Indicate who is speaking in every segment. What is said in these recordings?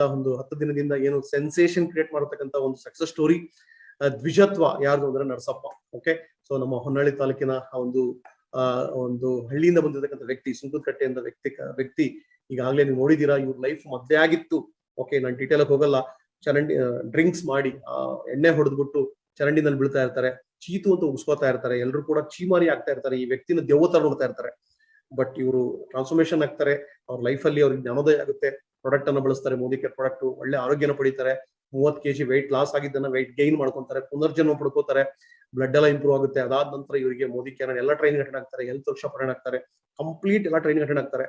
Speaker 1: ಒಂದು ಹತ್ತು ದಿನದಿಂದ ಏನು ಸೆನ್ಸೇಷನ್ ಕ್ರಿಯೇಟ್ ಮಾಡತಕ್ಕಂತ ಒಂದು ಸಕ್ಸಸ್ ಸ್ಟೋರಿ ದ್ವಿಜತ್ವ ಯಾರ್ದು ಅಂದ್ರೆ ನರಸಪ್ಪ ಓಕೆ ಸೊ ನಮ್ಮ ಹೊನ್ನಾಳಿ ತಾಲೂಕಿನ ಒಂದು, ಆ, ಒಂದು ಹಳ್ಳಿಯಿಂದ ಬಂದಿರತಕ್ಕಂಥ ವ್ಯಕ್ತಿ ಸುಂಕದಕಟ್ಟೆಯಿಂದ ವ್ಯಕ್ತಿ ವ್ಯಕ್ತಿ, ಈಗಾಗಲೇ ನೀವು ನೋಡಿದೀರಾ ಇವ್ರ ಲೈಫ್ ಮದ್ವೆ ಆಗಿತ್ತು ಓಕೆ ನಾನು ಡೀಟೇಲ್ ಹೋಗಲ್ಲ. ಚರಂಡಿ ಡ್ರಿಂಕ್ಸ್ ಮಾಡಿ ಎಣ್ಣೆ ಹೊಡೆದ್ಬಿಟ್ಟು ಚರಂಡಿನಲ್ಲಿ ಬೀಳ್ತಾ ಇರ್ತಾರೆ, ಚೀತು ಅಂತ ಉಗಿಸ್ಕೋತಾ ಇರ್ತಾರೆ ಎಲ್ಲರೂ ಕೂಡ ಚೀಮಾರಿ ಆಗ್ತಾ ಇರ್ತಾರೆ, ಈ ವ್ಯಕ್ತಿನ ದೆವ್ವತ ನೋಡ್ತಾ ಇರ್ತಾರೆ. ಬಟ್ ಇವರು ಟ್ರಾನ್ಸ್ಫಾರ್ಮೇಶನ್ ಆಗ್ತಾರೆ, ಅವ್ರ ಲೈಫ್ ಅಲ್ಲಿ ಅವ್ರಿಗೆ ಜ್ಞಾನೋದಯ ಆಗುತ್ತೆ. ಪ್ರಾಡಕ್ಟ್ ಅನ್ನು ಬಳಸ್ತಾರೆ, ಮೋದಿ ಕೇರ್ ಪ್ರಾಡಕ್ಟ್ ಒಳ್ಳೆ ಆರೋಗ್ಯನ ಪಡಿತಾರೆ ಮೂವತ್ ಕೆಜಿ ವೆಯ್ಟ್ ಲಾಸ್ ಆಗಿದ್ದನ್ನ ವೆಯ್ಟ್ ಗೈನ್ ಮಾಡ್ಕೊಂತಾರೆ, ಪುನರ್ಜನ್ಮ ಪಡ್ಕೋತಾರೆ ಬ್ಲಡ್ ಎಲ್ಲ ಇಂಪ್ರೂವ್ ಆಗುತ್ತೆ. ಅದಾದ ನಂತರ ಇವರಿಗೆ ಮೋದಿ ಕೇರ್ ಎಲ್ಲ ಟ್ರೈನಿಂಗ್ ಅಟೆಂಡ್ ಆಗ್ತಾರೆ ಹೆಲ್ತ್ ವರ್ಷ ಅಟೆಂಡ್ ಆಗ್ತಾರೆ ಕಂಪ್ಲೀಟ್ ಎಲ್ಲ ಟ್ರೈನಿಂಗ್ ಅಟೆಂಡ್ ಆಗ್ತಾರೆ.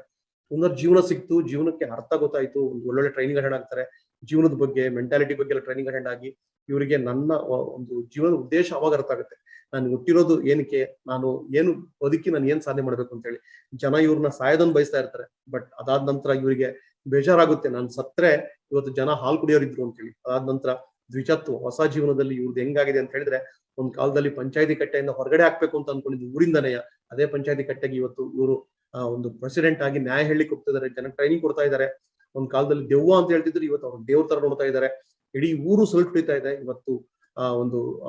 Speaker 1: ಪುನರ್ಜೀವನ ಸಿಕ್ತು, ಜೀವನಕ್ಕೆ ಅರ್ಥ ಗೊತ್ತಾಯ್ತು ಒಳ್ಳೊಳ್ಳೆ ಟ್ರೈನಿಂಗ್ ಅಟೆಂಡ್ ಆಗ್ತಾರೆ. ಜೀವನದ ಬಗ್ಗೆ ಮೆಂಟಾಲಿಟಿ ಬಗ್ಗೆ ಎಲ್ಲ ಟ್ರೈನಿಂಗ್ ಅಟೆಂಡ್ ಆಗಿ ಇವರಿಗೆ ನನ್ನ ಒಂದು ಜೀವನದ ಉದ್ದೇಶ ಅವಾಗ ಅರ್ಥ ಆಗುತ್ತೆ. ನಾನು ಹುಟ್ಟಿರೋದು ಏನಕ್ಕೆ, ನಾನು ಏನು ಬದುಕಿ ನಾನು ಏನ್ ಸಾಧನೆ ಮಾಡ್ಬೇಕು ಅಂತ ಹೇಳಿ ಜನ ಇವ್ರನ್ನ ಸಾಯೋದನ್ನ ಬಯಸ್ತಾ ಇರ್ತಾರೆ ಬಟ್ ಅದಾದ ನಂತರ ಇವರಿಗೆ ಬೇಜಾರಾಗುತ್ತೆ. ನಾನು ಸತ್ರೆ ಇವತ್ತು ಜನ ಹಾಲು ಕುಡಿಯೋರಿದ್ರು ಅಂತ ಹೇಳಿ. ಅದಾದ ನಂತರ ದ್ವಿಚತ್ವ ಹೊಸ ಜೀವನದಲ್ಲಿ ಇವ್ರದ್ದು ಹೆಂಗಾಗಿದೆ ಅಂತ ಹೇಳಿದ್ರೆ ಒಂದ್ ಕಾಲದಲ್ಲಿ ಪಂಚಾಯತಿ ಕಟ್ಟೆಯಿಂದ ಹೊರಗಡೆ ಹಾಕ್ಬೇಕು ಅಂತ ಅನ್ಕೊಂಡಿದ್ದು ಊರಿಂದನೇ ಅದೇ ಪಂಚಾಯತಿ ಕಟ್ಟೆಗೆ ಇವತ್ತು ಇವರು ಒಂದು ಪ್ರೆಸಿಡೆಂಟ್ ಆಗಿ ನ್ಯಾಯ ಹೇಳಿಕ್ ಹೋಗ್ತಿದ್ದಾರೆ ಜನ ಟ್ರೈನಿಂಗ್ ಕೊಡ್ತಾ ಇದ್ದಾರೆ ಒಂದ್ ಕಾಲದಲ್ಲಿ ದೆವ್ವ ಅಂತ ಹೇಳ್ತಿದ್ರು. ಇವತ್ತು ಅವ್ರು ದೇವ್ರ ತರ ನೋಡ್ತಾ ಇದ್ದಾರೆ ಇಡೀ ಊರು ಹೊಡಿತಾ ಇದೆ. ಇವತ್ತು, ಆ, ಒಂದು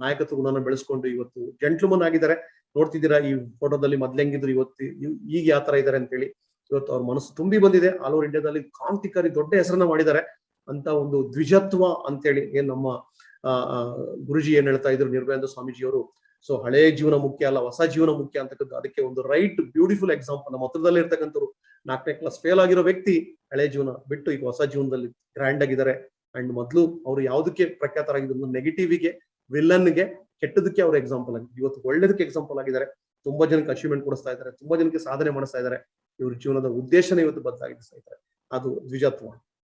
Speaker 1: ನಾಯಕತ್ವ ಗುಣನ ಬೆಳೆಸ್ಕೊಂಡು ಇವತ್ತು ಜೆಂಟ್ಲ್ಮನ್ ಆಗಿದ್ದಾರೆ. ನೋಡ್ತಿದ್ದೀರಾ ಈ ಫೋಟೋದಲ್ಲಿ ಮೊದ್ಲು ಹೆಂಗಿದ್ರು ಇವತ್ತು ಈಗ ಯಾವ ತರ ಇದಾರೆ ಅಂತ ಹೇಳಿ. ಇವತ್ತು ಅವ್ರ ಮನಸ್ಸು ತುಂಬಿ ಬಂದಿದೆ. ಆಲ್ ಓವರ್ ಇಂಡಿಯಾದಲ್ಲಿ ಕ್ರಾಂತಿಕಾರಿ ದೊಡ್ಡ ಹೆಸರನ್ನ ಮಾಡಿದ್ದಾರೆ. ಅಂತ ಒಂದು ದ್ವಿಜತ್ವ ಅಂತೇಳಿ ಏನ್ ನಮ್ಮ ಗುರುಜಿ ಏನ್ ಹೇಳ್ತಾ ಇದ್ರು ನಿರ್ಭಯಾನಂದ ಸ್ವಾಮೀಜಿಯವರು. ಸೊ ಹಳೆ ಜೀವನ ಮುಖ್ಯ ಅಲ್ಲ, ಹೊಸ ಜೀವನ ಮುಖ್ಯ ಅಂತಕ್ಕದ್ದು ಅದಕ್ಕೆ ಒಂದು ರೈಟ್ ಬ್ಯೂಟಿಫುಲ್ ಎಕ್ಸಾಂಪಲ್ ನಮ್ಮ ಹತ್ರದಲ್ಲಿ ಇರ್ತಕ್ಕಂಥವ್ರು. ನಾಲ್ಕನೇ ಕ್ಲಾಸ್ ಫೇಲ್ ಆಗಿರೋ ವ್ಯಕ್ತಿ ಹಳೆ ಜೀವನ ಬಿಟ್ಟು ಈಗ ಹೊಸ ಜೀವನದಲ್ಲಿ ಗ್ರ್ಯಾಂಡ್ ಆಗಿದ್ದಾರೆ. ಅಂಡ್ ಮೊದಲು ಅವರು ಯಾವುದಕ್ಕೆ ಪ್ರಖ್ಯಾತರಾಗಿದ್ರು? ನೆಗೆಟಿವ್ಗೆ ವಿಲನ್ಗೆ ಕೆಟ್ಟದಕ್ಕೆ ಅವ್ರ ಎಕ್ಸಾಂಪಲ್ ಆಗಿದೆ ಇವತ್ತು ಒಳ್ಳೇದಕ್ಕೆ ಎಕ್ಸಾಂಪಲ್ ಆಗಿದ್ದಾರೆ. ತುಂಬಾ ಜನಕ್ಕೆ ಅಚೀವ್ಮೆಂಟ್ ಕೊಡಿಸ್ತಾ ಇದ್ದಾರೆ, ತುಂಬಾ ಜನಕ್ಕೆ ಸಾಧನೆ ಮಾಡಿಸ್ತಾ ಇದ್ದಾರೆ. ಇವ್ರ ಜೀವನದ ಉದ್ದೇಶನೇ ಇವತ್ತು ಬದಲಾಗಿಸ್ತಾ ಇದ್ದಾರೆ ಅದು ದ್ವಿಜತ್ವ.